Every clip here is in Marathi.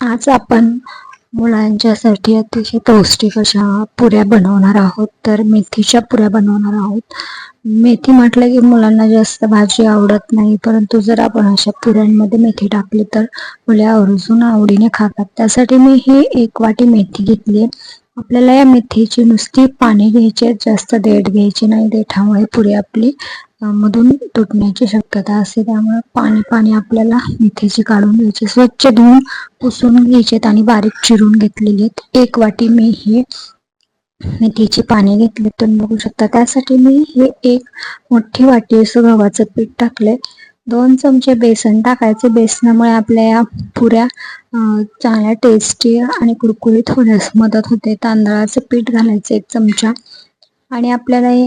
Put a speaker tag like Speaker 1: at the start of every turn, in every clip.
Speaker 1: आज आपण मुलांच्यासाठी अतिशय पौष्टिक अशा पुऱ्या बनवणार आहोत. तर मेथीच्या पुऱ्या बनवणार आहोत. मेथी म्हटलं की मुलांना जास्त भाजी आवडत नाही परंतु जर आपण अशा पुऱ्यांमध्ये मेथी टाकली तर मुले आवर्जून आवडीने खातात. त्यासाठी मी ही एक वाटी मेथी घेतली आपल्याला या मेथीची नुसती पाणी घ्यायची आहेत जास्त देठ घ्यायची नाही. देठामुळे पुरी आपली मधून तुटण्याची शक्यता असते. त्यामुळे पाणी पाणी आपल्याला मेथीची काढून घ्यायची. स्वच्छ धुवून पुसून घ्यायचेत आणि बारीक चिरून घेतलेली आहेत एक वाटी मी हे मेथीची पाने घेतले तुम्ही बघू शकता. त्यासाठी मी हे एक मोठी वाटी असं गव्हाचं पीठ टाकले दोन चमचे बेसन टाकायचे. बेसनामुळे आपल्या या पुऱ्या चांगल्या टेस्टी आणि कुरकुरीत होण्यास मदत होते. तांदळाचं पीठ घालायचं एक चमचा. आणि आपल्याला हे,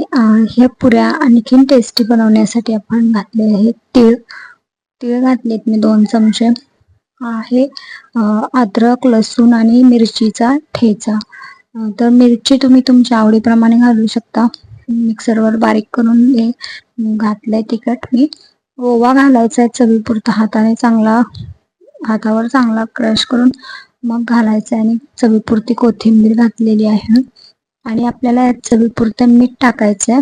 Speaker 1: ह्या पुऱ्या आणखीन टेस्टी बनवण्यासाठी आपण घातले आहेत तीळ. तीळ घातलेत मी दोन चमचे. आहे अद्रक लसूण आणि मिरचीचा ठेचा. तर मिरची तुम्ही तुमच्या आवडीप्रमाणे घालू शकता. मिक्सरवर बारीक करून हे घातलंय तिखट. मी ओवा घालायचा आहे चवीपुरता हाताने चांगला हातावर चांगला क्रश करून मग घालायचा आहे. आणि चवीपुरती कोथिंबीर घातलेली आहे. आणि आपल्याला चवीपुरतं मीठ टाकायचंय.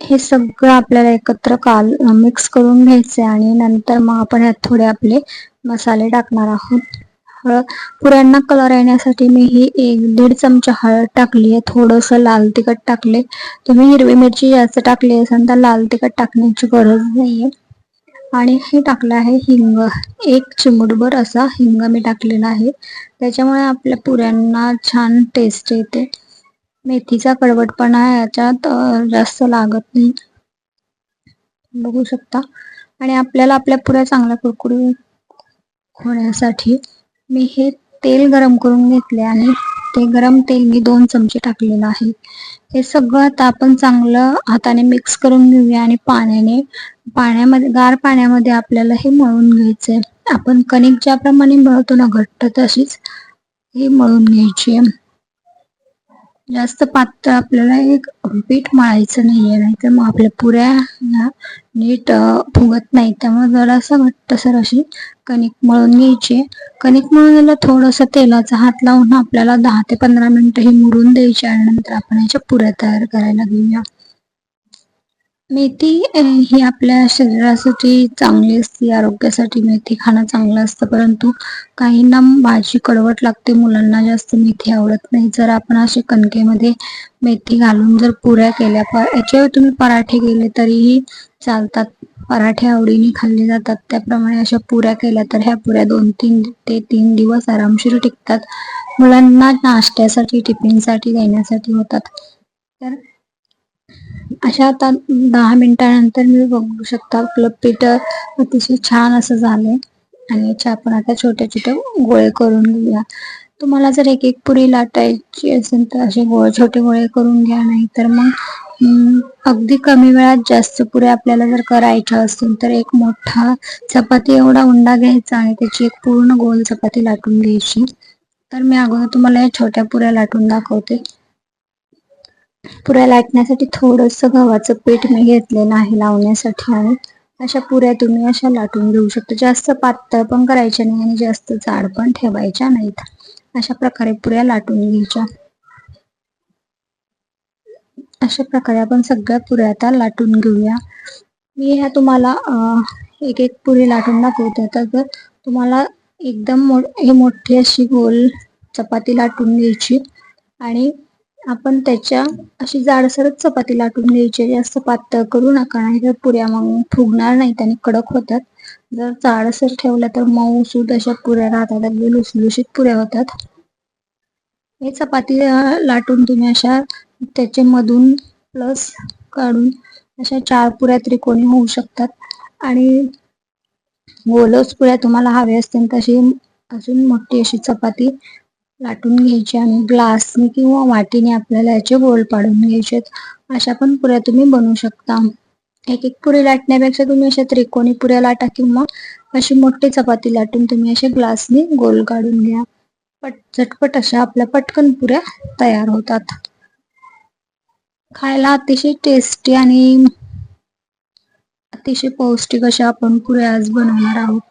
Speaker 1: हे सगळं आपल्याला एकत्र काल मिक्स करून घ्यायचे आणि नंतर मग आपण यात थोडे आपले मसाले टाकणार आहोत. हळद पुऱ्यांना कलर येण्यासाठी मी ही एक दीड चमचा हळद टाकली आहे. थोडंसं लाल तिखट टाकले. तुम्ही हिरवी मिरची जास्त टाकली असेल तर लाल तिखट टाकण्याची गरज नाहीये. आणि हे टाकलं आहे हिंग. एक चिमूटभर असा हिंग मी टाकलेला आहे. त्याच्यामुळे आपल्या पुऱ्यांना छान टेस्ट येते. मेथीचा कडवटपणा याच्यात जास्त लागत नाही. बघू शकता. आणि आपल्याला आपल्या पुऱ्या चांगल्या कुरकुरी होण्यासाठी मी हे तेल गरम करून घेतले आणि ते गरम तेल मी दोन चमचे टाकलेलं आहे. हे सगळं आता आपण चांगलं हाताने मिक्स करून घेऊया आणि पाण्याने पाण्यामध्ये गार पाण्यामध्ये आपल्याला हे मळून घ्यायचंय. आपण कणिक ज्याप्रमाणे मळतो ना घट्ट तशीच हे मळून घ्यायची आहे. जास्त पातळ आपल्याला एक पीठ मळायचं नाहीये नाहीतर मग आपल्या पुऱ्या ह्या नीट फुगत नाही. त्यामुळे जरासं घट्टसर अशी कणिक मळून घ्यायची कणिक मळून झालं थोडंसं तेलाचा हात लावून आपल्याला दहा ते पंधरा मिनिटं ही मुरून द्यायची आणि नंतर आपण याच्या पुऱ्या तयार करायला घेऊया. मेथी ही आपल्या शरीरासाठी चांगली असते आरोग्यासाठी मेथी खाणं चांगलं असतं परंतु काहींना भाजी कडवट लागते मुलांना जास्त मेथी आवडत नाही. जर आपण असे कणकेमध्ये मेथी घालून जर पुऱ्या केल्या प याच्यावर तुम्ही पराठे केले तरीही चालतात. पराठे आवडीने खाल्ले जातात. त्याप्रमाणे अशा पुऱ्या केल्या तर ह्या पुऱ्या दोन तीन ते तीन दिवस आरामशीर टिकतात. मुलांना नाश्त्यासाठी टिफिनसाठी देण्यासाठी होतात. तर अशा आता दहा मिनिटानंतर मी बघू शकता आपलं पीठ अतिशय छान असं झालंय. आणि याच्या आपण आता छोट्या छोट्या गोळे करून घेऊया. तुम्हाला जर एक एक पुरी लाटायची असेल तर असे गोळे छोटे गोळे करून घ्या. नाही तर मग अगदी कमी वेळात जास्त पुऱ्या आपल्याला जर करायच्या असतील तर एक मोठा चपाती एवढा उंडा घ्यायचा आणि त्याची एक पूर्ण गोल चपाती लाटून घ्यायची. तर मी अगोदर तुम्हाला या छोट्या पुऱ्या लाटून दाखवते. पुऱ्या लाटण्यासाठी थोडंसं गव्हाचं पीठ मी घेतलेलं आहे लावण्यासाठी आणि अशा पुऱ्या तुम्ही अशा लाटून घेऊ शकता. जास्त पातळ पण करायच्या नाही आणि जास्त जाड पण ठेवायच्या नाहीत. अशा प्रकारे पुऱ्या लाटून घ्यायच्या. अशा प्रकारे आपण सगळ्या पुऱ्या आता लाटून घेऊया. मी ह्या तुम्हाला एक एक पुरी लाटून दाखवते. आता जर तुम्हाला एकदम मो हे मोठी अशी गोल चपाती लाटून घ्यायची आणि आपण त्याच्या अशी जाडसरच चपाती लाटून घ्यायची. जास्त पातळ करू नका नाही तर पुऱ्या मग फुगणार नाहीत आणि कडक होतात. जर जाडसर ठेवलं तर मऊ सूद अशा पुऱ्या राहतात अगदी लुसलुशीत पुऱ्या होतात. हे चपाती लाटून तुम्ही अशा त्याचे मधून प्लस काढून अशा चार पुऱ्या त्रिकोणी होऊ शकतात. आणि गोलच पुऱ्या तुम्हाला हवे असतील तशी अजून मोठी अशी चपाती लाटून घ्यायचे आणि ग्लासने किंवा वाटीने आपल्याला याचे गोल पाडून घ्यायचे. अशा पण पुऱ्या तुम्ही बनवू शकता. एक एक पुरी लाटण्यापेक्षा तुम्ही अशा त्रिकोणी पुऱ्या लाटा किंवा अशी मोठी चपाती लाटून तुम्ही अशा ग्लासने गोल काढून घ्या. पट झटपट अशा आपल्या पटकन पुऱ्या तयार होतात. खायला अतिशय टेस्टी आणि अतिशय पौष्टिक अशा आपण पुऱ्या आज बनवणार आहोत.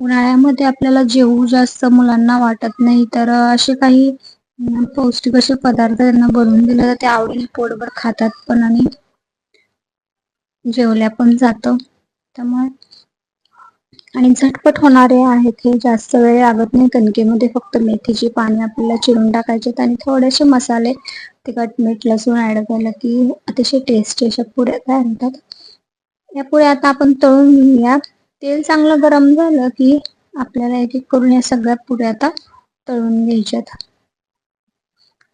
Speaker 1: उन्हाळ्यामध्ये आपल्याला जेवू जास्त मुलांना वाटत नाही तर असे काही पौष्टिक असे पदार्थ त्यांना बनवून दिले तर ते आवडीने पोटभर खातात पण आणि जेवल्या पण जातं. त्यामुळे आणि झटपट होणारे आहेत हे जास्त वेळ लागत नाही. कणकेमध्ये फक्त मेथीची पाने आपल्याला चिरून टाकायचे आणि थोडेसे मसाले तिखट मीठ लसूण ऍड केलं की अतिशय टेस्टी अशा पुऱ्या तयार होतात. या पुऱ्या आता आपण तळून घेऊया तेल चांगलं गरम झालं की आपल्याला एक एक करून या सगळ्या पुऱ्या आता तळून घ्यायच्यात.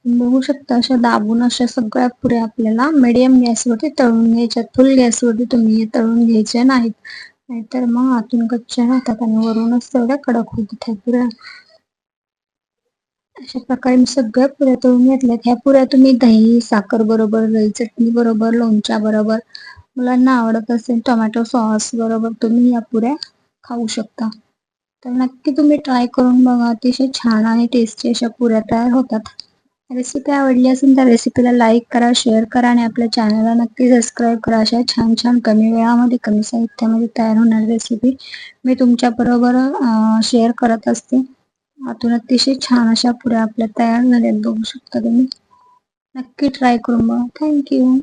Speaker 1: बघू शकता अशा दाबून अशा सगळ्या पुऱ्या आपल्याला मिडियम गॅसवरती तळून घ्यायच्यात. फुल गॅसवरती तुम्ही हे तळून घ्यायचे नाहीत. नाहीतर मग आतून कच्च्या राहतात आणि वरूनच तेवढ्या कडक होतात ह्या पुऱ्या. अशा प्रकारे मी सगळ्या पुऱ्या तळून घेतल्यात. ह्या पुऱ्या तुम्ही दही साखर बरोबर दही चटणी बरोबर लोणच्या बरोबर मुलांना आवडत असेल टोमॅटो सॉस बरोबर तुम्ही या पुऱ्या खाऊ शकता. तर नक्की तुम्ही ट्राय करून बघा अतिशय छान आणि टेस्टी अशा पुऱ्या तयार होतात. रेसिपी आवडली असेल तर रेसिपीला लाईक करा शेअर करा आणि आपल्या चॅनलला नक्की सबस्क्राईब करा. अशा छान छान कमी वेळामध्ये कमी साहित्यामध्ये तयार होणारी रेसिपी मी तुमच्या बरोबर शेअर करत असते. आतून अतिशय छान अशा पुऱ्या आपल्या तयार झाल्यात बघू शकता तुम्ही. नक्की ट्राय करून बघा. थँक्यू